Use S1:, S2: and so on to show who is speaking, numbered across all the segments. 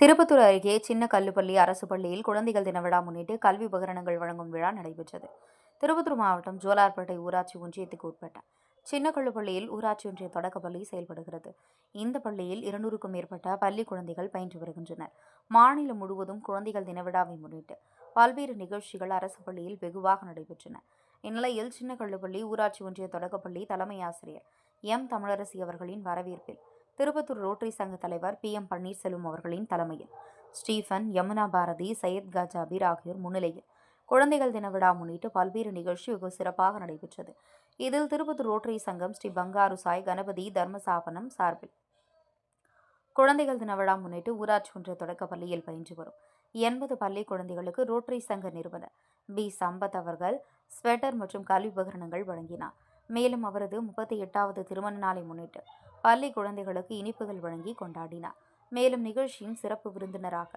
S1: திருப்பத்தூர் அருகே சின்ன கல்லுப்பள்ளி அரசு பள்ளியில் குழந்தைகள் தின விழா முன்னிட்டு கல்வி உபகரணங்கள் வழங்கும் விழா நடைபெற்றது. திருப்பத்தூர் மாவட்டம் ஜோலார்பேட்டை ஊராட்சி ஒன்றியத்துக்கு உட்பட்ட சின்ன கல்லுப்பள்ளியில் ஊராட்சி ஒன்றிய தொடக்கப்பள்ளி செயல்படுகிறது. இந்த பள்ளியில் இருநூறுக்கும் மேற்பட்ட பள்ளி குழந்தைகள் பயின்று வருகின்றனர். மாநிலம் முழுவதும் குழந்தைகள் தின விழாவை முன்னிட்டு பல்வேறு நிகழ்ச்சிகள் அரசு பள்ளியில் வெகுவாக நடைபெற்றன. இந்நிலையில் சின்ன கல்லுப்பள்ளி ஊராட்சி ஒன்றிய தொடக்கப்பள்ளி தலைமை ஆசிரியர் எம். தமிழரசி அவர்களின் வரவேற்பில் திருப்பத்தூர் ரோட்டரி சங்க தலைவர் பி. எம். பன்னீர்செல்வம் அவர்களின் தலைமையில். ஸ்டீஃபன் யமுனா பாரதி சையத் கஜாபீர் ஆகியோர் முன்னிலையில். குழந்தைகள் தின விழா முன்னிட்டு பல்வேறு நிகழ்ச்சி வெகு சிறப்பாக நடைபெற்றது. இதில் திருப்பத்தூர் ரோட்டரி சங்கம் ஸ்ரீ பங்காரு சாய் கணபதி தர்மசாபனம் சார்பில். குழந்தைகள் தின விழா முன்னிட்டு ஊராட்சி ஒன்றிய தொடக்கப் பள்ளியில் பயின்று வரும் எண்பது பள்ளி குழந்தைகளுக்கு ரோட்டரி சங்க நிறுவனர் பி. சம்பத் அவர்கள் ஸ்வெட்டர் மற்றும் கல்வி உபகரணங்கள் வழங்கினார். மேலும் அவரது முப்பத்தி எட்டாவது திருமண நாளை முன்னிட்டு பள்ளி குழந்தைகளுக்கு இனிப்புகள் வழங்கி கொண்டாடினார். மேலும் நிகழ்ச்சியின் சிறப்பு விருந்தினராக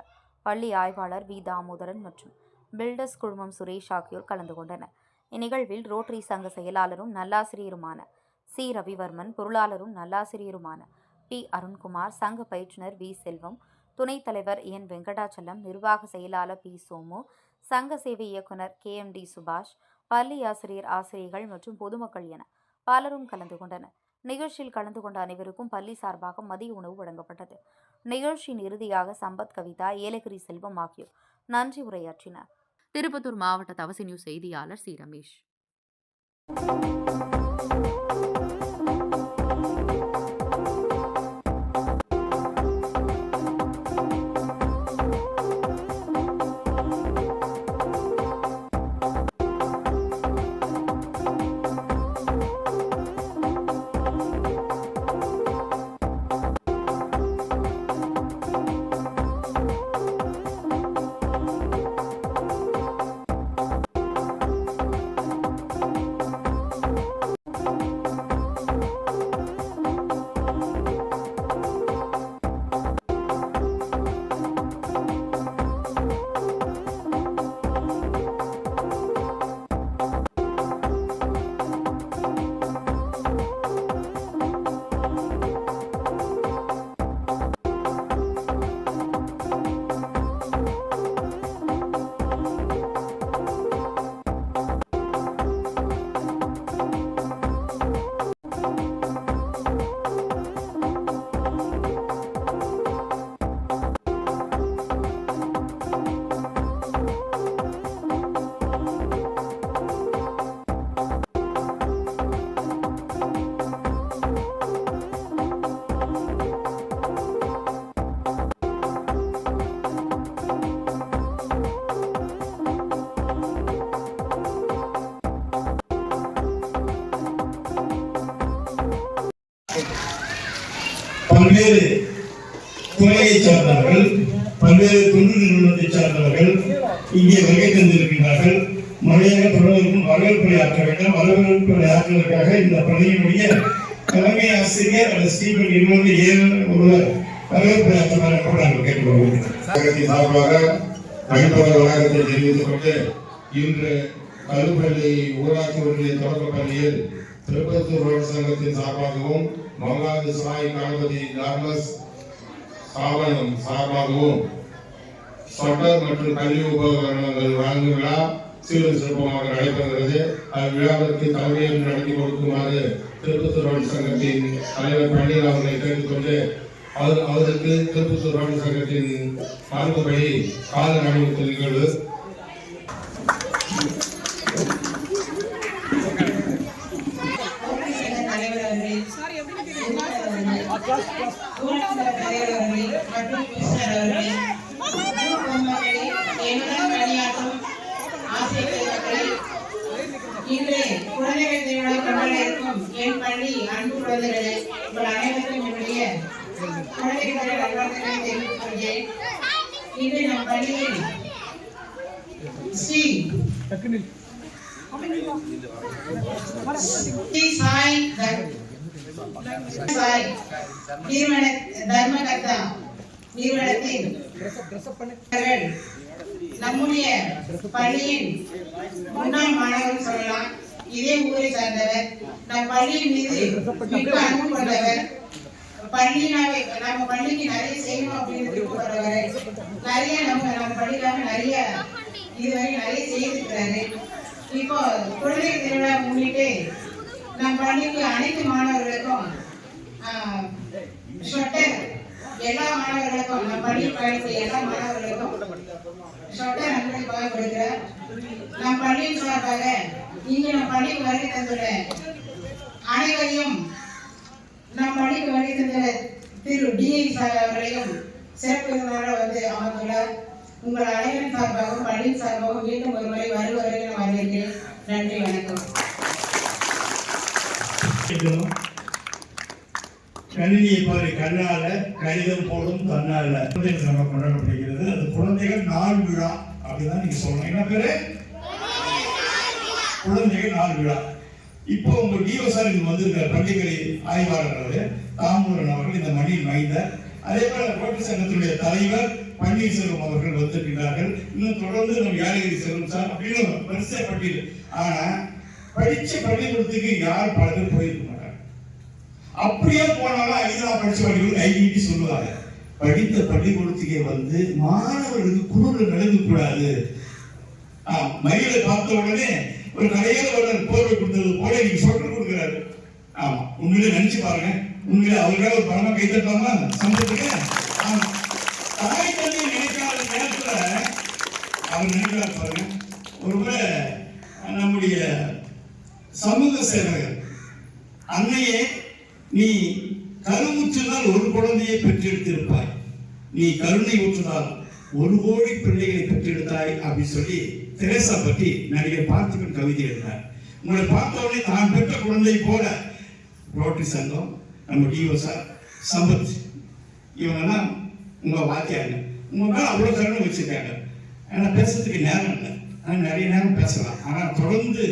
S1: பள்ளி ஆய்வாளர் வி. தாமோதரன் மற்றும் பில்டர்ஸ் குழுமம் சுரேஷ் ஆகியோர் கலந்து கொண்டனர். இந்நிகழ்வில் ரோட்டரி சங்க செயலாளரும் நல்லாசிரியருமான சி. ரவிவர்மன் பொருளாளரும் நல்லாசிரியருமான பி. அருண்குமார் சங்க பயிற்றுனர் வி. செல்வம் துணைத் தலைவர் என். வெங்கடாச்சலம் நிர்வாக செயலாளர் பி. சோமு சங்க சேவை இயக்குனர் கே. எம். டி. சுபாஷ் பள்ளி ஆசிரியர் ஆசிரியர்கள் மற்றும் பொதுமக்கள் என பலரும் கலந்து கொண்டனர். நிகழ்ச்சியில் கலந்து கொண்ட அனைவருக்கும் பள்ளி சார்பாக மதிய உணவு வழங்கப்பட்டது. நிகழ்ச்சியின் இறுதியாக சம்பத் கவிதா ஏலகிரி செல்வம் ஆகியோர் நன்றி உரையாற்றினர். திருப்பத்தூர் மாவட்ட தவசி நியூஸ் செய்தியாளர் சி. ரமேஷ்.
S2: துறையை சார்ந்தவர்கள் பல்வேறு தொண்டு நிறுவனத்தை சார்ந்தவர்கள் இங்கே வருகை தந்திருக்கின்றார்கள். முறையாக தொடர்புக்கும் வரவேற்புரை ஆற்ற வேண்டும். வரவேற்புரை ஆற்றுவதற்காக இந்த பள்ளியினுடைய தலைமை ஆசிரியர் அல்லது ஸ்டீபன் இருபது ஏழு ஒருவர் வரவேற்புரை ஆற்றுமாறு கூட நாங்கள் கேட்டுக்கொள்வோம்
S3: சார்பாக அடிப்படை வளாகத்தை தெரிவித்துக் கொண்டு இன்று கல்லுப்பள்ளி ஊராட்சி ஒன்றிய தொடக்க பள்ளியில் திருப்பத்தூர் சங்கத்தின் சார்பாகவும் மங்காது சாய் கணபதி டார்மஸ் ஸ்தாபனம் சார்பாகவும் சொட்டர் மற்றும் கல்வி உபகரணங்கள் வழங்கும் விழா சீரும் சிறப்பமாக நடைபெறுகிறது அவ்விழாவிற்கு தலைமையில் நடத்தி கொடுக்குமாறு திருப்பத்தூர் சங்கத்தின் தலைவர் பன்னீர் அவர்களை கேட்டுக்கொண்டு அவர் அவருக்கு திருப்பத்தூர் ரோடு சங்கத்தின் மரபுப்படி கால அணிவித்தல் நிகழ்வு.
S4: தலைவர் அவர்கள் ஊராட்சி தலைவர் மற்றும் கிருஷ்ணர் அவர்கள் பொதுமக்களை என்னுடன் பணியாற்றும் இன்று குழந்தைகள் திருவிழா கொண்டாட இருக்கும் என் பள்ளி அன்பு குழந்தைகளே உங்கள் அனைவருக்கும் என்னுடைய தெரிவித்துக் கொள்கிறேன் இன்று நம் பள்ளியில் ஸ்ரீ ஸ்ரீ சாய் சாய் நிறுவனத்தின் நம்முடைய பள்ளியின் முன்னாள் மாணவர் சொல்லலாம் இதே ஊரை சார்ந்தவர். நம் பள்ளியின் மீது மிக்க அன்பு கொண்டவர் பள்ளினாவே நம்ம பள்ளிக்கு நிறைய செய்யணும் அப்படின்னு விருப்பப்படுறவரு நிறைய நம்ம நம்ம பள்ளிக்காக நிறைய இதுவரை நிறைய செய்திருக்கிறாரு. இப்போ குழந்தை திருவிழா முன்னிட்டு நம் பள்ளிக்கு அனைத்து மாணவர்களுக்கும் ஸ்வெட்டர் எல்லா மாணவர்களுக்கும் நம் பள்ளியில் பயணிக்கூடிய எல்லா மாணவர்களுக்கும் சொட்ட அன்பளிப்பாக கொடுக்கிறார் நம் பள்ளியின் சார்பாக இங்கு நம் பள்ளிக்கு வருகை தந்துள்ள அனைவரையும் நம் பள்ளிக்கு வருகை தந்துள்ள திரு டிஐ சார் அவர்களையும் சிறப்பு விருந்தினராக வந்து அமர்ந்துள்ளார். உங்கள் அனைவரின் சார்பாகவும் பள்ளியின் சார்பாகவும் மீண்டும் ஒரு முறை வருவதற்கு நான் வரவேற்கிறேன். நன்றி வணக்கம்.
S2: இருக்கணும். கணினியை பாரு கண்ணால கணிதம் போடும் தன்னால குழந்தைகள் நம்ம கொண்டாடப்படுகிறது அது குழந்தைகள் நாள் விழா அப்படிதான் நீங்க சொல்லணும். என்ன பேரு? குழந்தைகள் நாள் விழா. இப்போ உங்க டிஓ சார் இங்க வந்திருக்கிற பள்ளிகளை ஆய்வாளர் தாமூரன் அவர்கள் இந்த மணியில் மைந்தார். அதே போல கோட்டை சங்கத்தினுடைய தலைவர் பன்னீர்செல்வம் அவர்கள் வந்திருக்கிறார்கள். இன்னும் தொடர்ந்து நம்ம யாதகிரி செல்வம் சார் அப்படின்னு வரிசை பட்டியல் ஆனா படிச்ச பள்ளிக்கூடத்துக்கு யார் பல பேர் அப்படியே போனாலும் ஐதா படிச்சு படிக்கணும் கை சொல்லுவாங்க. படித்த பள்ளிக்கூடத்துக்கே வந்து மாணவர்களுக்கு குளிர் விளங்க கூடாது மயிலை பார்த்த உடனே ஒரு கடையில் ஒரு போர்வை கொடுத்தது போல நீங்க சொட்டு கொடுக்குறாரு. ஆமா உண்மையிலே நினைச்சு பாருங்க. உண்மையிலே அவருக்காக ஒரு பணமா கை தட்டலாமா சம்பளத்துக்கு? தாய் தந்தை நினைக்காத நேரத்துல அவர் நினைக்கிறார் பாருங்க. ஒருவேளை நம்முடைய சமூக சேவகர் அன்னையே நீ கருவுற்றினால் ஒரு குழந்தையை பெற்றெடுத்திருப்பாய். நீ கருணை ஊற்றினால் ஒரு கோடி பிள்ளைகளை பெற்றெடுத்தாய் அப்படின்னு சொல்லி தெரேசா பற்றி நடிகர் பார்த்திபன் கவிதை எழுதினார் உங்களை பார்த்தவொடனே தான் பெற்ற குழந்தை போல. ரோட்டரி சங்கம் நம்ம டிஓ சார் சம்பத் இவங்கெல்லாம் உங்க வாத்தியாங்க உங்க மேல அவ்வளோ கருணை வச்சுருக்காங்க. ஆனால் பேசுறதுக்கு நேரம் இல்லை. ஆனால் நிறைய நேரம் பேசலாம். ஆனால் தொடர்ந்து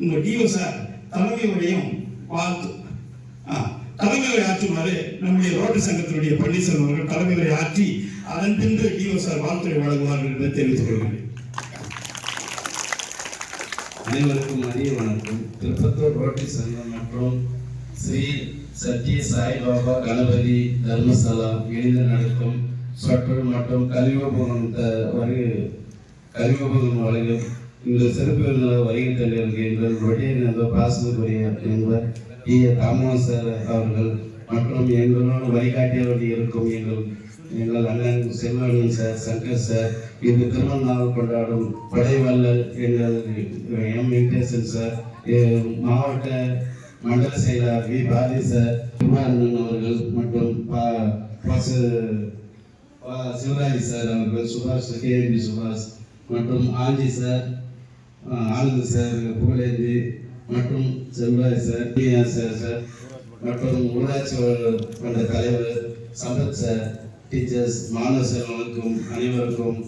S2: உங்கள் டிஓ சார் தலைமை உரையும் வாழ்த்து. ஆ, ஆற்றுமாறு நம்முடைய ரோட்டு சங்கத்தினுடைய பன்னீர்செல்வம் அவர்கள் தலைமை ஆற்றி அதன் பின்பு டிஓ சார் வாழ்த்துறை வழங்குவார்கள் என்பதை தெரிவித்துக் கொள்கிறேன்.
S5: அனைவருக்கும் மதிய வணக்கம். திருப்பத்தூர் ரோட்டரி சங்கம் மற்றும் ஸ்ரீ சத்ய சாய் பாபா கணபதி தர்மசாலா இணைந்து நடக்கும் சொற்று மற்றும் கல்வியோபகம் வருகை கல்வியோபகம் வழங்கும் இந்த சிறப்பு விருந்தினர் வருகை தலைவர்கள் எங்கள் ரொட்டியர் நண்பர் பாசனக்குரிய என்பவர் தாமோஸ் சார் அவர்கள் மற்றும் எங்களோடு வழிகாட்டியவர்கள் இருக்கும் எங்கள் எங்கள் அண்ணன் செல்வன் சார் சங்கர் சார் இந்த திருமண நாள் கொண்டாடும் படைவல்லல் எங்கள் எம். வெங்கடேசன் சார் எ- மாவட்ட மண்டல செயலர் வி. பாரதி சார் குமாரண்ணன் அவர்கள் மற்றும் பா சிவராஜ் சார் அவர்கள் சுபாஷ் கேஎம்பி சுபாஷ் மற்றும் ஆஞ்சி சார் ஆனந்த் சார் புகழேந்தி மற்றும் செல்வராஜ் சார் பிஆ சார் சார் மற்றும் ஊராட்சி மன்ற தலைவர் சம்பத் சார் டீச்சர்ஸ் மாணவ செல்வங்களுக்கும் அனைவருக்கும்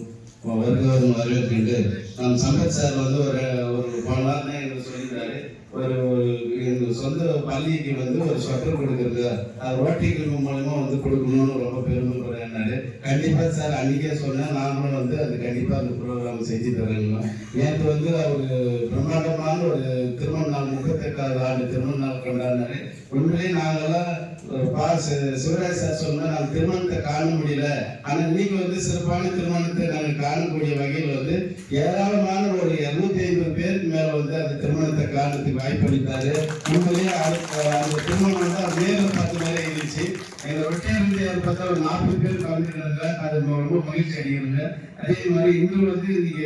S5: வருகிறவரும் வரவேற்கின்ற நம் சம்பத் சார் வந்து ஒரு ஒரு போன வாரம் எங்களுக்கு சொல்லியிருந்தாரு ஒரு ஒரு எங்க சொந்த பள்ளிக்கு வந்து ஒரு ஸ்வெட்டர் கொடுக்கறது அது ரோட்டிகள் மூலயமா வந்து கொடுக்கணும்னு ரொம்ப பெருமைப்படுறேன்னாரு கண்டிப்பாக சார் அன்றைக்கே சொன்னேன் நாங்களும் வந்து அது கண்டிப்பாக அந்த ப்ரோக்ராம் செஞ்சு தரேங்க நேற்று வந்து அவர் பிரம்மாண்டமான ஒரு திருமண நாள் முப்பத்தெட்டாவது ஆண்டு திருமண நாள் கொண்டாடினாரு. உண்மையிலேயே நாங்கள்லாம் பா சிவராஜ் சார் சொன்னா நாங்கள் திருமணத்தை காண முடியல. ஆனால் நீங்க வந்து சிறப்பான திருமணத்தை நாங்கள் காணக்கூடிய வகையில் வந்து ஏராளமான ஒரு இருநூத்தி ஐம்பது பேருக்கு மேல வந்து அந்த திருமணத்தை காணறதுக்கு வாய்ப்பளித்தாரு உண்மையிலேயே அது- அந்த திருமணம் வந்து அவர் நேரில் பார்த்த மாதிரி இருந்துச்சு எங்க ரொட்டியார் பார்த்தா ஒரு நாற்பது பேர் கலந்துக்கிறாங்க அது ரொம்ப மகிழ்ச்சி அடைகிறாங்க அதே மாதிரி இன்னும் வந்து நீங்க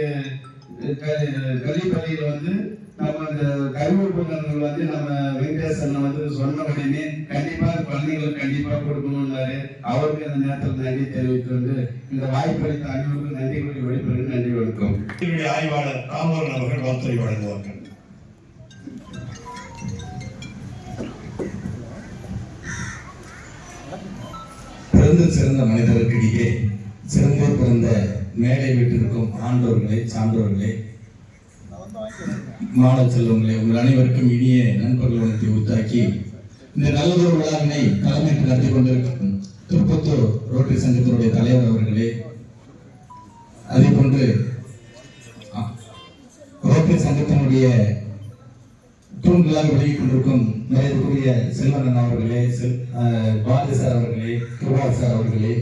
S5: க- கல்விப்பள்ளியில வந்து நம்ம அந்த கல்வி உபகரணங்கள் வந்து நம்ம வெங்கடேசன் வந்து சொன்ன உடனே கண்டிப்பா குழந்தைங்களுக்கு கண்டிப்பா கொடுக்கணும்னாரு. அவருக்கு அந்த நேரத்தில் நன்றி தெரிவித்து வந்து இந்த வாய்ப்பளித்த அனைவருக்கும் நன்றி கூறி வெளிப்படுகிறேன் நன்றி வணக்கம்.
S2: ஆய்வாளர் தாமோரன் அவர்கள் வாழ்த்துறை வழங்குவார்கள்.
S6: பிறந்து சிறந்த மனிதர்களிடையே சிறந்தே பிறந்த மேலே வீட்டிற்கும் ஆண்டோர்களே சான்றோர்களே மாணவ செல்வங்களே உங்கள் அனைவருக்கும் இனிய நண்பர்கள் வணக்கத்தை உத்தாக்கி இந்த நல்லதொரு விழாவினை தலைமையேற்று நடத்தி கொண்டிருக்கும் திருப்பத்தூர் ரோட்டரி சங்கத்தினுடைய தலைவர் அவர்களே அதே போன்று ரோட்டரி சங்கத்தினுடைய தூண்களாக விலகிக் கொண்டிருக்கும் மரியாதைக்குரிய செல்வனன் அவர்களே செல் அஹ், பாரதி சார் அவர்களே கிருபா சார் அவர்களே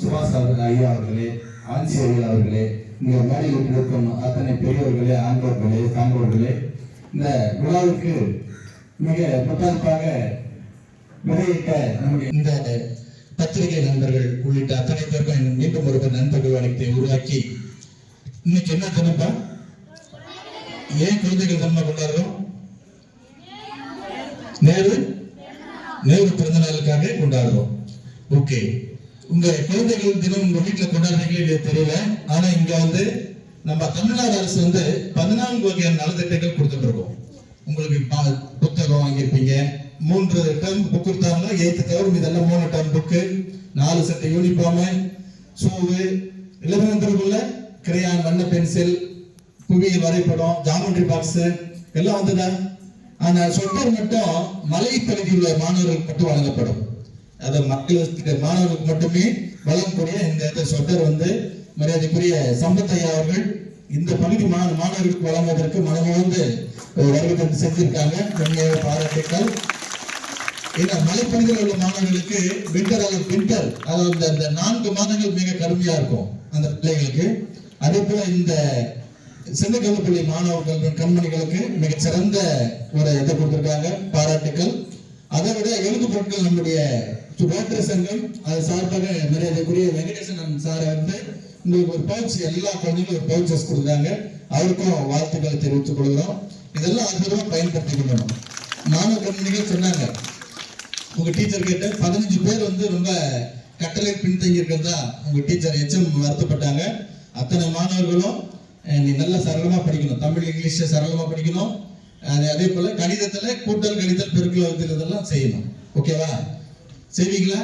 S6: சுபாஷ் ஐயா அவர்களே ஆன்சி ஐயா அவர்களே இங்க மேடையில் இருக்கும் அத்தனை பெரியவர்களே ஆண்டவர்களே சான்றோர்களே இந்த விழாவுக்கு மிக முத்தாய்ப்பாக விதையிட்ட நம்முடைய இந்த பத்திரிகை நண்பர்கள் உள்ளிட்ட அத்தனை பேருக்கும் மீண்டும் ஒரு நண்பர்கள் வழக்கத்தை உருவாக்கி இன்னைக்கு என்ன தினப்பா? ஏன் குழந்தைகள் தினமா கொண்டாடுறோம்? நேரு? நேரு பிறந்த நாளுக்காக கொண்டாடுறோம். ஓகே. உங்க குழந்தைகள் தினம் உங்க வீட்டுல கொண்டாடுறீங்களே இல்லையோ தெரியல. ஆனா இங்க வந்து நம்ம தமிழ்நாடு அரசு வந்து பதினான்கு வகையான நலத்திட்டங்கள் கொடுத்துட்டு இருக்கோம். உங்களுக்கு பா- புத்தகம் வாங்கியிருப்பீங்க. மூன்று டர்ம் புக் கொடுத்தாங்கன்னா எயித்து தவிர இதெல்லாம் மூணு டர்ம் புக்கு நாலு சட்டை யூனிஃபார்மு ஷூவு இலவனத்திற்குள்ள கிரையான் வண்ண பென்சில் புவியியல் வரைபடம் ஜாமெட்ரி பாக்ஸ் எல்லாம் வந்துதான் ஆனா சொட்டர் மட்டும் மலைப்பகுதியில் உள்ள மாணவர்களுக்கு மட்டும் வழங்கப்படும். அது மக்களுக்கு மாணவர்களுக்கு மட்டுமே வழங்கக்கூடிய இந்த சொட்டர் வந்து மரியாதைக்குரிய சம்பத் ஐயா அவர்கள் இந்த பகுதி மாணவர்களுக்கு வழங்குவதற்கு மனமுவந்து வருகை தந்து செஞ்சிருக்காங்க. உண்மையாக பாராட்டுக்கள். ஏன்னா மலைப்பகுதியில் உள்ள மாணவர்களுக்கு விண்டர் அல்லது வின்டர் அதாவது அந்த நான்கு மாதங்கள் மிக கடுமையா இருக்கும் அந்த பிள்ளைகளுக்கு. அதே போல இந்த சின்னக்கல்லப்பள்ளி மாணவர்கள் கண்மணிகளுக்கு மிக சிறந்த ஒரு இதை கொடுத்திருக்காங்க. பாராட்டுக்கள். அதை விட எழுது பொருட்கள் நம்முடைய ரோட்டரி சங்கம் அது சார்பாக மரியாதைக்குரிய வெங்கடேசன் சார் வந்து உங்களுக்கு ஒரு பவுச் எல்லா குழந்தைங்களும் ஒரு பவுச்சஸ் கொடுக்குறாங்க. அவருக்கும் வாழ்த்துக்களை தெரிவித்துக் கொள்கிறோம். இதெல்லாம் அற்புதமா பயன்படுத்திக்கணும் மாணவ குழந்தைங்க சொன்னாங்க. உங்க டீச்சர் கிட்ட பதினஞ்சு பேர் வந்து ரொம்ப கட்டளை பின்தங்கி இருக்கிறதா உங்க டீச்சர் எச்எம் வருத்தப்பட்டாங்க. அத்தனை மாணவர்களும் நீ நல்லா சரளமா படிக்கணும். தமிழ் இங்கிலீஷ் சரளமா படிக்கணும். அது அதே போல கணிதத்துல கூட்டல் கணிதல் பெருக்கல் வகுத்தல் இதெல்லாம் செய்யணும். ஓகேவா செய்வீங்களா?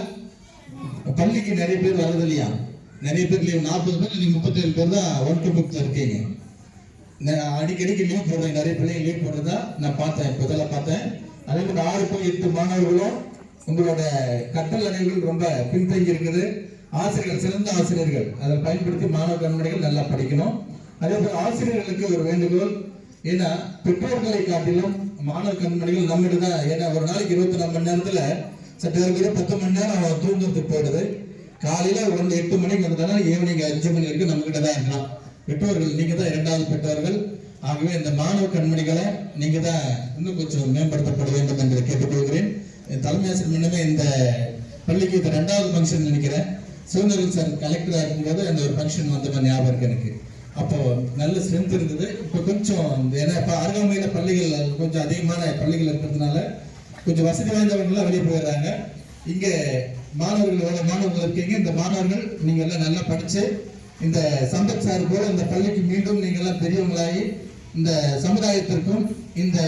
S6: பள்ளிக்கு நிறைய பேர் வர்றது இல்லையா? நிறைய பேர் லீவ் நாற்பது பேர் நீங்க முப்பத்தேழு பேர் தான் ஒன் டு ஃபிஃப்த் இருக்கீங்க. நான் அடிக்கடிக்கு லீவ் போடுறேன். நிறைய பிள்ளைங்க லீவ் போடுறதா நான் பார்த்தேன். இப்போ இதெல்லாம் பார்த்தேன். அதே மாதிரி ஆறு போய் எட்டு மாணவர்களும் உங்களோட கற்றல் அறிவுகள் ரொம்ப பின்தங்கி இருக்குது. ஆசிரியர்கள் சிறந்த ஆசிரியர்கள். அதை பயன்படுத்தி மாணவ கண்மணிகள் நல்லா படிக்கணும். அதே போல ஆசிரியர்களுக்கு ஒரு வேண்டுகோள். ஏன்னா பெற்றோர்களை காட்டிலும் மாணவ கண்மணிகள் நம்மகிட்ட தான். ஏன்னா ஒரு நாளைக்கு இருபத்தி நாலு மணி நேரத்தில் சட்ட பத்து மணி நேரம் அவன் தூங்குறதுக்கு போயிடுது. காலையில ஒரு எட்டு மணிக்கு வந்ததுன்னா ஈவினிங் அஞ்சு மணி வரைக்கும் நம்ம கிட்ட தான் இருக்கலாம் பெற்றோர்கள் நீங்க தான் இரண்டாவது பெற்றோர்கள். ஆகவே இந்த மாணவ கண்மணிகளை நீங்க தான் இன்னும் கொஞ்சம் மேம்படுத்தப்பட வேண்டும் என்று கேட்டுக்கொள்கிறேன். என் தலைமை ஆசிரியர் முன்னமே இந்த பள்ளிக்கு இது ரெண்டாவது ஃபங்க்ஷன் நினைக்கிறேன். சிவந்தரன் சார் கலெக்டராக இருக்கும்போது அந்த ஒரு ஃபங்க்ஷன் வந்த ஞாபகம் இருக்கு எனக்கு. அப்போ நல்ல ஸ்ட்ரென்த் இருந்தது. இப்போ கொஞ்சம் ஏன்னா இப்போ அருகாமையில பள்ளிகள் கொஞ்சம் அதிகமான பள்ளிகள் இருக்கிறதுனால கொஞ்சம் வசதி வாய்ந்தவங்களாம் வெளியே போயிடுறாங்க. இங்க மாணவர்கள் மாணவர்கள் இருக்கீங்க. இந்த மாணவர்கள் நீங்க எல்லாம் நல்லா படிச்சு இந்த சம்பத் சார் போல இந்த பள்ளிக்கு மீண்டும் நீங்க எல்லாம் பெரியவங்களாகி இந்த சமுதாயத்திற்கும் இந்த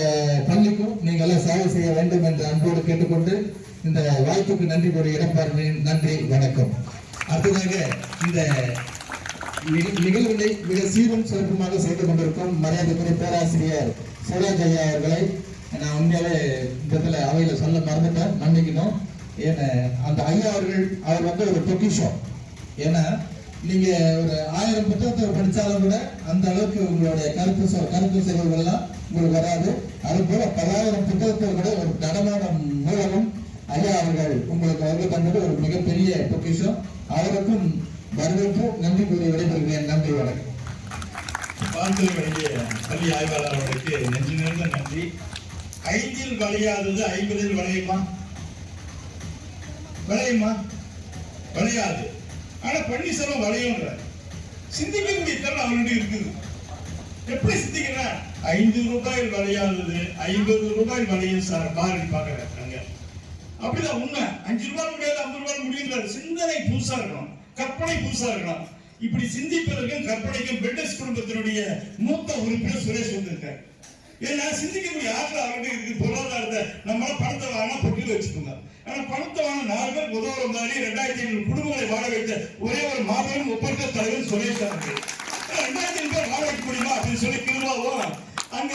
S6: பள்ளிக்கும் நீங்க எல்லாம் சேவை செய்ய வேண்டும் என்ற அன்போடு கேட்டுக்கொண்டு இந்த வாய்ப்புக்கு நன்றி கூறி இடம் நன்றி வணக்கம். அடுத்ததாக இந்த நிக- நிகழ்வினை மிக சீரும் சிறப்புமாக செய்து கொண்டிருக்கும் மரியாதைக்குரிய பேராசிரியர் சிவராஜ் ஐயா அவர்களை நான் உண்மையாவே விதத்தில் அவையில் சொல்ல மறந்துட்டேன் மன்னிக்கணும். ஏன்னா அந்த ஐயா அவர்கள் அவர் வந்து ஒரு பொக்கிஷம். ஏன்னா நீங்கள் ஒரு ஆயிரம் புத்தகத்தை படித்தாலும் கூட அந்த அளவுக்கு உங்களுடைய கருத்து சொ- கருத்து செயல்கள் உங்களுக்கு வராது. அது போல பலாயிரம் புத்தகத்தை விட ஒரு நடமாடும் மூலமும் ஐயா அவர்கள் உங்களுக்கு வருகை தந்தது ஒரு மிகப்பெரிய பொக்கிஷம். அவருக்கும் வரவேற்பு நன்றி கூறி விடைபெறுகிறேன். நன்றி வணக்கம்.
S2: வாழ்த்துறை வழங்கிய பள்ளி ஆய்வாளர் அவர்களுக்கு நன்றி நிறைந்த நன்றி. ஐந்தில் வளையாதது ஐம்பதில் வளையுமா வளையுமா வளையாது ஆனா பன்னீர்செல்வம் வளையும்ன்ற சிந்திக்கக்கூடிய திறன் அவர்கிட்ட இருக்குது. எப்படி சிந்திக்கிறா ஐந்து ரூபாயில் வளையாதது ஐம்பது ரூபாய் வளையும் சார் பாரதி பாக்குறாங்க அப்படிதான் உண்மை. அஞ்சு ரூபாய் முடியாது ஐம்பது ரூபாய் முடியுங்கிறாரு சிந்தனை புதுசா இருக்கணும். கற்பனை புதுசா இருக்கணும். இப்படி சிந்திப்பதற்கும் கற்பனைக்கும் பெட்டஸ் குடும்பத்தினுடைய மூத்த உறுப்பினர் சுரேஷ் வந்திருக்காரு. ஏன்னா முடியும் ஆற்றல் அவர்கிட்ட இருக்கு. பொருளாதாரத்தை நம்மளால பணத்தை வாங்கினா பொட்டியில் வச்சுக்கோங்க. ஆனா பணத்தை வாங்க நாலு பேர் உதவுற மாதிரி ரெண்டாயிரத்தி ஐநூறு குடும்பங்களை வாழ வைத்த ஒரே ஒரு மாபெரும் ஒப்பற்ற தலைவர் சொல்லியிருக்காங்க ரெண்டாயிரத்தி ஐநூறு பேர் வாழ வைக்க முடியுமா அப்படின்னு சொல்லி கிருபாவும் அங்க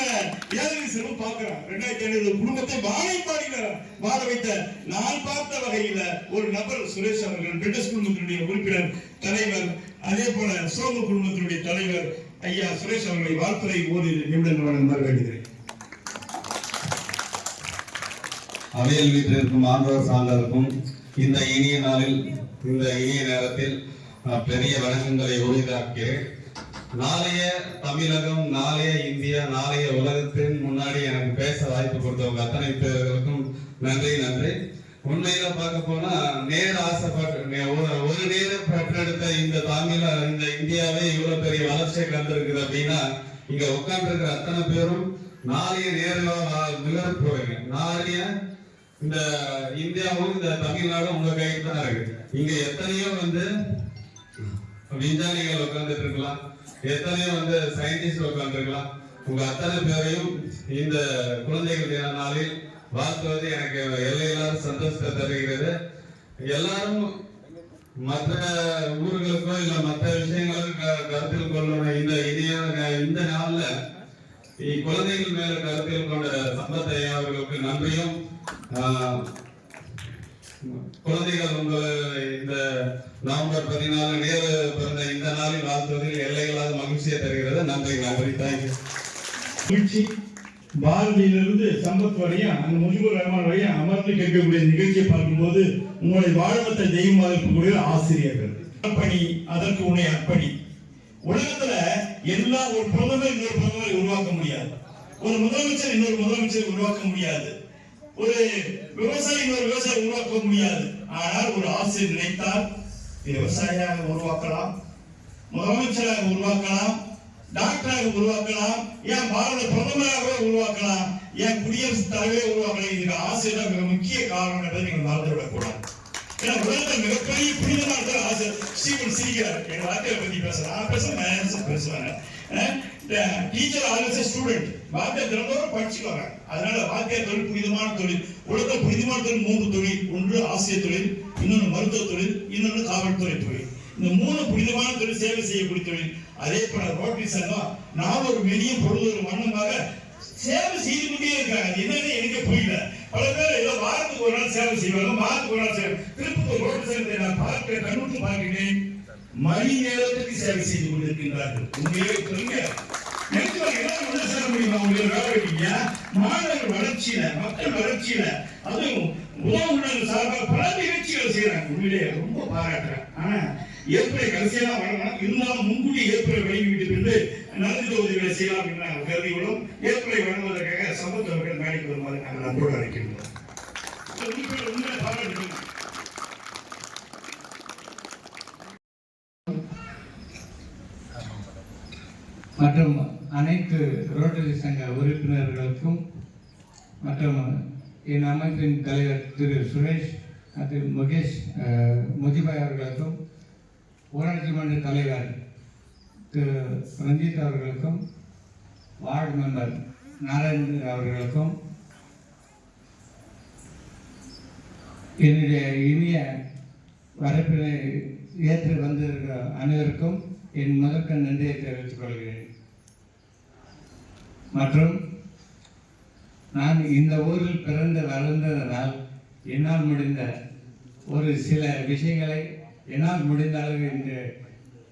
S2: ஏழை செல்வம் பார்க்கிறோம் ரெண்டாயிரத்தி ஐநூறு குடும்பத்தை வாழைப்பாடியில வாழ வைத்த நான் பார்த்த வகையில ஒரு நபர் சுரேஷ் அவர்கள் பிரிட்டிஷ் குடும்பத்தினுடைய உறுப்பினர் தலைவர் அதே போல சோம குடும்பத்தினுடைய தலைவர் ஐயா சுரேஷ் அவர்களை வாழ்த்துறை ஓரிரு நிமிடங்கள் வழங்குமாறு வேண்டுகிறேன்
S7: அவையில் வீட்டில் இருக்கும் ஆண்டவர் சான்றருக்கும் இந்த இனிய நாளில் இந்த இனிய நேரத்தில் பெரிய வணக்கங்களை உறுதியாக்கிறேன் நாளைய தமிழகம் நாளைய இந்தியா நாளைய உலகத்தின் முன்னாடி எனக்கு பேச வாய்ப்பு கொடுத்தவங்க அத்தனை பேர்களுக்கும் நன்றி நன்றி. உண்மையில பார்க்க போனா நேர ஆசைப்பட்டு ஒரு நேரம் நேர பெற்றெடுத்த இந்த தமிழ இந்த இந்தியாவே இவ்வளவு பெரிய வளர்ச்சியை கண்டிருக்குது அப்படின்னா இங்க உட்கார்ந்து அத்தனை பேரும் நாளைய நேரில் நிகழ்ந்து போவீங்க நாளைய இந்த இந்தியாவும் இந்த தமிழ்நாடும் உங்க கையில் தான் இருக்கு. இங்க எத்தனையோ வந்து விஞ்ஞானிகள் உட்கார்ந்துட்டு இருக்கலாம். எத்தனையோ வந்து சயின்டிஸ்ட் உட்கார்ந்துருக்கலாம். உங்க அத்தனை பேரையும் இந்த குழந்தைகள் தின நாளில் வாழ்த்துவது எனக்கு எல்லையில்லாத சந்தோஷத்தை தருகிறது. எல்லாரும் மற்ற ஊர்களுக்கோ இல்ல மற்ற விஷயங்களும் க- கருத்தில் கொள்ளணும் இந்த இனிய இந்த நாள்ல குழந்தைகள் மேல கருத்தில் கொண்ட சம்பத்தை அவர்களுக்கு நன்றியும். குழந்தைகள் உங்கள் இந்த நவம்பர் பதினாலு நேரு பிறந்த இந்த நாளில் வாழ்த்துவதில் எல்லையில்லாத மகிழ்ச்சியை தருகிறது. நன்றி நன்றி தேங்க்யூ
S2: மகிழ்ச்சி பாரதியிலிருந்து சம்பத் வரையும் அந்த முஜிபுர் ரஹ்மான் வரையும் அமர்ந்து கேட்கக்கூடிய நிகழ்ச்சியை பார்க்கும்போது உங்களை வாழவத்தை தெய்வமாக இருக்கக்கூடிய ஆசிரியர்கள். அர்ப்பணி அதற்கு உன்னை அர்ப்பணி. உலகத்துல எல்லா ஒரு பிரதமர் இன்னொரு பிரதமரை உருவாக்க முடியாது. ஒரு முதலமைச்சர் இன்னொரு முதலமைச்சரை உருவாக்க முடியாது. ஒரு விவசாயி இன்னொரு விவசாயி உருவாக்க முடியாது. ஆனால் ஒரு ஆசிரியர் நினைத்தால் விவசாயியாக உருவாக்கலாம் முதலமைச்சராக உருவாக்கலாம் டாக்டராக உருவாக்கலாம் ஏன் பாரத பிரதமராக உருவாக்கலாம் ஏன் குடியரசுத் தலைவரை உருவாக்கலாம். இதுக்கு ஆசிரியர் மிக முக்கிய காரணம் என்பதை நீங்கள் மறந்துவிடக் கூடாது ஏன்னா உலகத்தில் மிகப்பெரிய புனிதமான ஆசிரியர் ஸ்டீவன் சிரிக்கிறார். எங்க வார்த்தையை பத்தி பேசுறேன். நான் பேசுறேன். மேனேஜர் பேசுவாங்க டீச்சர் ஆல்வேஸ் ஸ்டூடெண்ட் வார்த்தை தினந்தோறும் படிச்சுக்கோங்க அதனால வாத்தியார் தொழில் புனிதமான தொழில் உலகத்தில் புனிதமான தொழில் மூன்று தொழில். ஒன்று ஆசிரியர் தொழில் இன்னொன்று மருத்துவ தொழில் இன்னொன்று காவல்துறை தொழில். இந்த மூணு புனிதமான தொழில் சேவை செய்யக்கூடிய தொழில். அதே போல ரோட்டரி சங்கம் நான் ஒரு மெனியும் பொழுது ஒரு வண்ணமாக சேவை செய்து கொண்டே இருக்காங்க அது என்னன்னு எனக்கே புரியல. பல பேர் ஏதோ வாரத்துக்கு ஒரு நாள் சேவை செய்வாங்க வாரத்துக்கு ஒரு நாள் சேவை. திருப்பத்தூர் ரோட்டரி சங்கத்தை நான் பார்க்க கண்ணுக்கு பார்க்கிறேன். மணி நேரத்துக்கு சேவை செய்து கொண்டிருக்கின்றார்கள். உண்மையே சொல்லுங்க நினைச்சு பாருங்க, முடியுமா? உங்களுக்கு வேலை வைக்கீங்க வளர்ச்சியில மக்கள் வளர்ச்சியில அதுவும் உணவு உணவு சார்பாக பல நிகழ்ச்சிகள் செய்யறாங்க உண்மையிலே ரொம்ப பாராட்டுறேன் ஆனா ஏப்ரல் கடைசியா வரணும். இருந்தாலும் முன்கூட்டி ஏப்ரல் வழங்கி விட்டு பின்பு நலத்திட்ட உதவிகளை செய்யலாம் என்று நாங்கள் கருதியுள்ளோம். ஏப்ரலை வழங்குவதற்காக சமத்துவர்கள் மேடைக்கு வருமாறு நாங்கள் அன்போடு அழைக்கின்றோம். உண்மையிலே பாராட்டுகிறோம்.
S8: மற்றும் அனைத்து ரோட்டரி சங்க உறுப்பினர்களுக்கும் மற்றும் என் அமைப்பின் தலைவர் திரு சுரேஷ் திரு முகேஷ் முஜிபாய் அவர்களுக்கும் ஊராட்சி மன்ற தலைவர் திரு ரஞ்சித் அவர்களுக்கும் வார்டு மெம்பர் நாராயணன் அவர்களுக்கும் என்னுடைய இனிய வரப்பினை ஏற்று வந்திருக்கிற அனைவருக்கும் என் முதற்க நன்றியை தெரிவித்துக் கொள்கிறேன். மற்றும் நான் இந்த ஊரில் பிறந்து வளர்ந்ததனால் என்னால் முடிந்த ஒரு சில விஷயங்களை என்னால் முடிந்த அளவு இந்த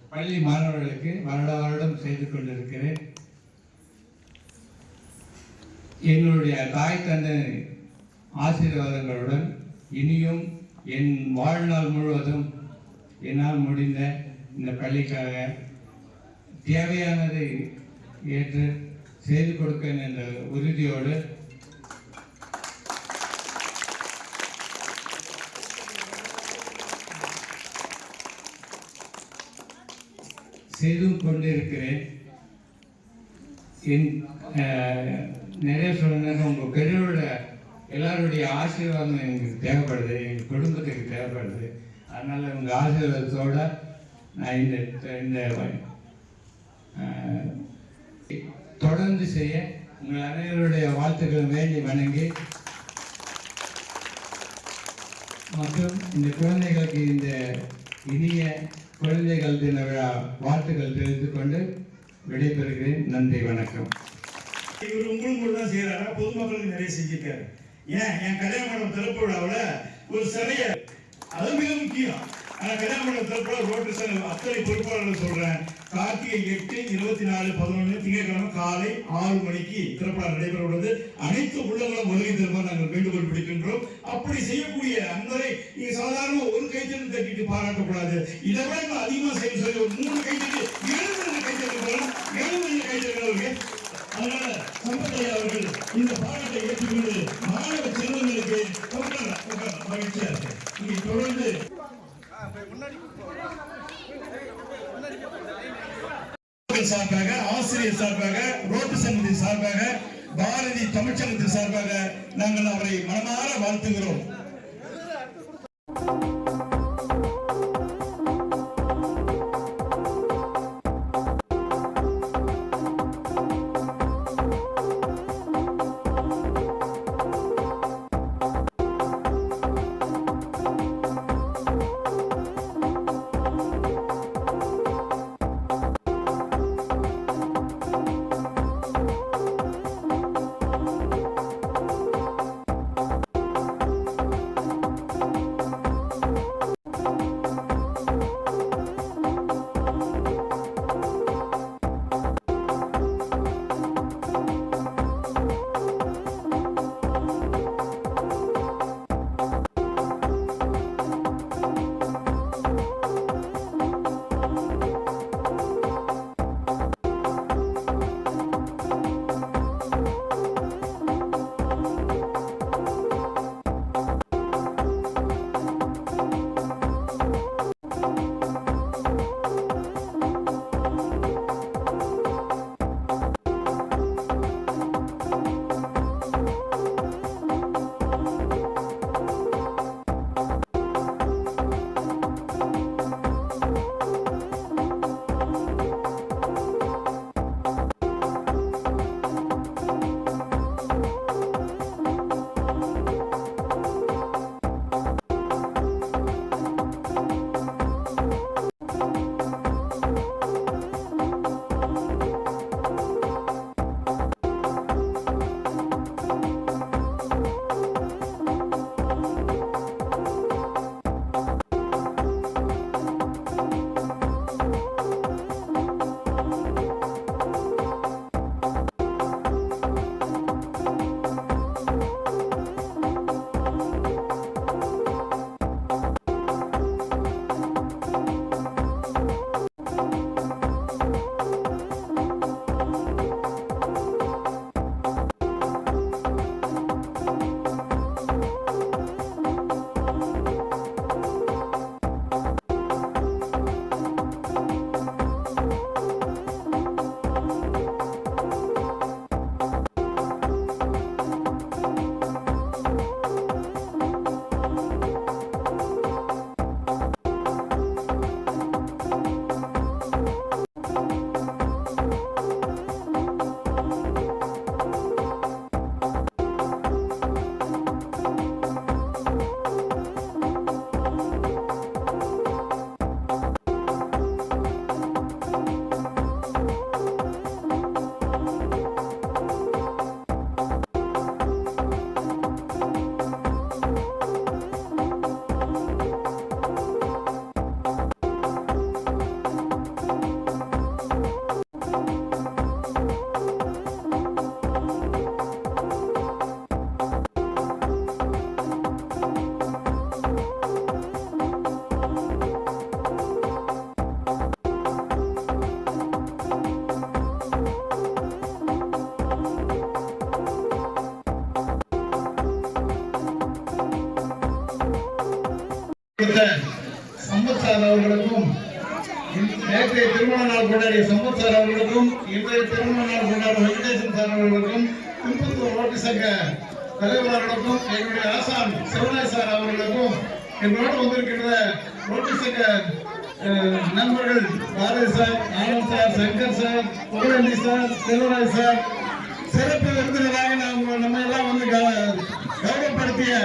S8: பள்ளி மாணவர்களுக்கு வருட வருடம் செய்து கொண்டிருக்கிறேன். என்னுடைய தாய் தந்தை ஆசீர்வாதங்களுடன் இனியும் என் வாழ்நாள் முழுவதும் என்னால் முடிந்த இந்த பள்ளிக்காக தேவையானதை ஏற்று செய்து கொடுக்க என்ற உறுதியோடு செய்தும் கொண்டிருக்கிறேன். என் நிறைய சொன்ன உங்கள் பெரியவரோட எல்லாருடைய ஆசீர்வாதம் எங்களுக்கு தேவைப்படுது எங்கள் குடும்பத்துக்கு தேவைப்படுது. அதனால் உங்கள் ஆசீர்வாதத்தோட நான் இந்த இந்த தொடர்ந்து செய்ய உங்கள் அனைவருடைய வாழ்த்துக்களை வேண்டி வணங்கி மற்றும் இந்த குழந்தைகளுக்கு இந்த இனிய குழந்தைகள் தின விழா வாழ்த்துக்கள் தெரிவித்துக் கொண்டு விடைபெறுகிறேன். நன்றி வணக்கம்.
S2: இவர் உங்களுக்கு மட்டும் தான் செய்யறாரா பொதுமக்களுக்கு நிறைய செஞ்சிருக்காரு. ஏன்? என் கல்யாண மண்டபம் திறப்பு விழாவில் ஒரு சிலையை அது மிக முக்கியம் ஆனா கல்யாணமண்டபத்தில் கூட ரோட்டரி சங்கம் அத்தனை பொறுப்பாளர்கள் சொல்றேன். கார்த்திகை எட்டு இருபத்தி நாலு பதினொன்று திங்கட்கிழமை காலை ஆறு மணிக்கு திறப்படா நடைபெற உள்ளது. அனைத்து உள்ளங்களும் வருகை தருமாறு நாங்கள் வேண்டுகோள் விடுக்கின்றோம். அப்படி செய்யக்கூடிய அன்பரை நீங்க சாதாரண ஒரு கைத்தறி தட்டிட்டு பாராட்டக்கூடாது. இதை விட இன்னும் அதிகமா செய்ய சொல்லி ஒரு மூணு கைத்தறி எழுபது கைத்தறி போகலாம் எழுபது கைத்தறி அவர்கள் அதனால சம்பத்தையா அவர்கள் இந்த பாராட்டை ஏற்றுக்கொண்டு மாணவ செல்வங்களுக்கு உட்கார மகிழ்ச்சியா இருக்கு. தொடர்ந்து மாணவர்கள் சார்பாக ஆசிரியர் சார்பாக ரோட்டு சங்கத்தின் சார்பாக பாரதி தமிழ்ச்சங்கத்தின் சார்பாக நாங்கள் அவரை மனமாற வாழ்த்துகிறோம்.
S9: தலைவர்களுக்கும் எங்களுடைய ஆசான் சிவராஜ் சார் அவர்களுக்கும் எங்களோடு வந்திருக்கின்ற ரோட்டி சங்க நண்பர்கள் Bharathi sir Anand sir Shankar sir Pugazhendhi sir Selvaraj sir. சிறப்பு விருந்தினராக நாம் நம்ம எல்லாம் வந்து கௌரவப்படுத்திய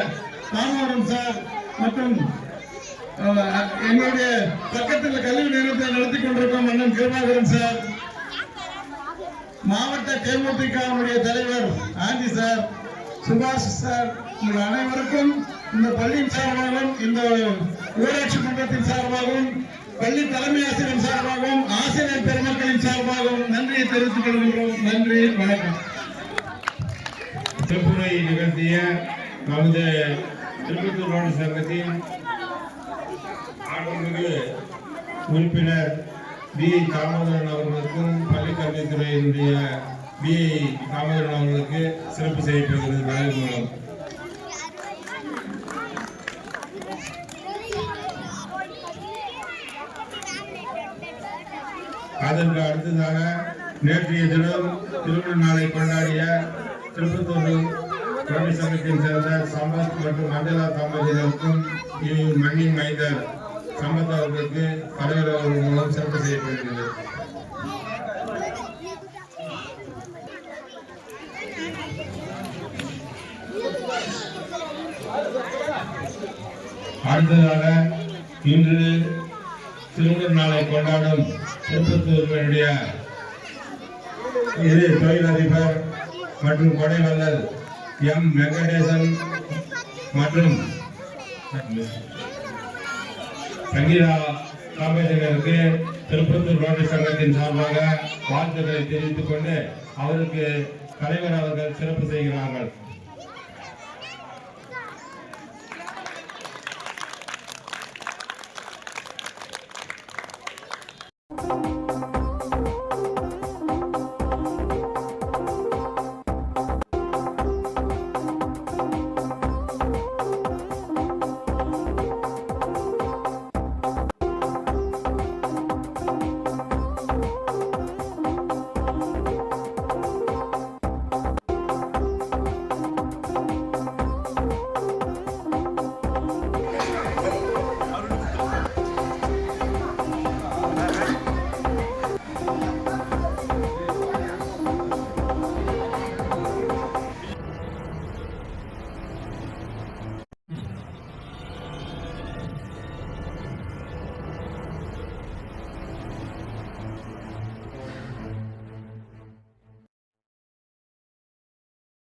S9: ராமவரம் சார் மற்றும் அஹ், எங்களுடைய பக்கத்தில் கல்வி நிறுவனத்தை நடத்தி கொண்டிருக்கும் அண்ணன் கிருபாகரன் சார் மாவட்ட தேமுதிகவுடைய தலைவர் ஆண்டி சார் சுபாஷ் சார் உங்கள் அனைவருக்கும் இந்த பள்ளியின் சார்பாகவும் இந்த ஊராட்சி மன்றத்தின் சார்பாகவும் பள்ளி தலைமை ஆசிரியர் சார்பாகவும் ஆசிரியர் பெருமக்களின் சார்பாகவும் நன்றியை தெரிவித்துக் கொள்கின்றோம். நன்றி வணக்கம்.
S3: சிறப்புரை நிகழ்த்திய நமது திருப்பத்தூரோட சங்கத்தின் உறுப்பினர் பி தாமோதரன் அவர்களுக்கும் பள்ளிக்கல்வித்துறையினுடைய பி. தாமோதரன் அவர்களுக்கு சிறப்பு செய்யப்படுகிறது தலைவர் மூலம். அதற்கு அடுத்ததாக நேற்றைய தினம் திருமண நாளை கொண்டாடிய திருப்பத்தூர் கல்வி சங்கத்தின் சேர்ந்த சம்பத் மற்றும் மண்டலா தம்பதியினருக்கும் மண்ணின் மைந்தர் சம்பத் அவர்களுக்கு தலைவர் அவர்கள் மூலம் சிறப்பு செய்யப்படுகிறது. அடுத்ததாக இன்று திருமண நாளை கொண்டாடும் திருப்பத்தூரினுடைய இரு தொழிலதிபர் மற்றும் கொடைவல்லல் எம். வெங்கடேசன் மற்றும் சங்கீதா காம்பேஜனருக்கு திருப்பத்தூர் ரோட்டரி சங்கத்தின் சார்பாக வாழ்த்துக்களை தெரிவித்துக் கொண்டு அவருக்கு தலைவர் அவர்கள் சிறப்பு செய்கிறார்கள். Thank you.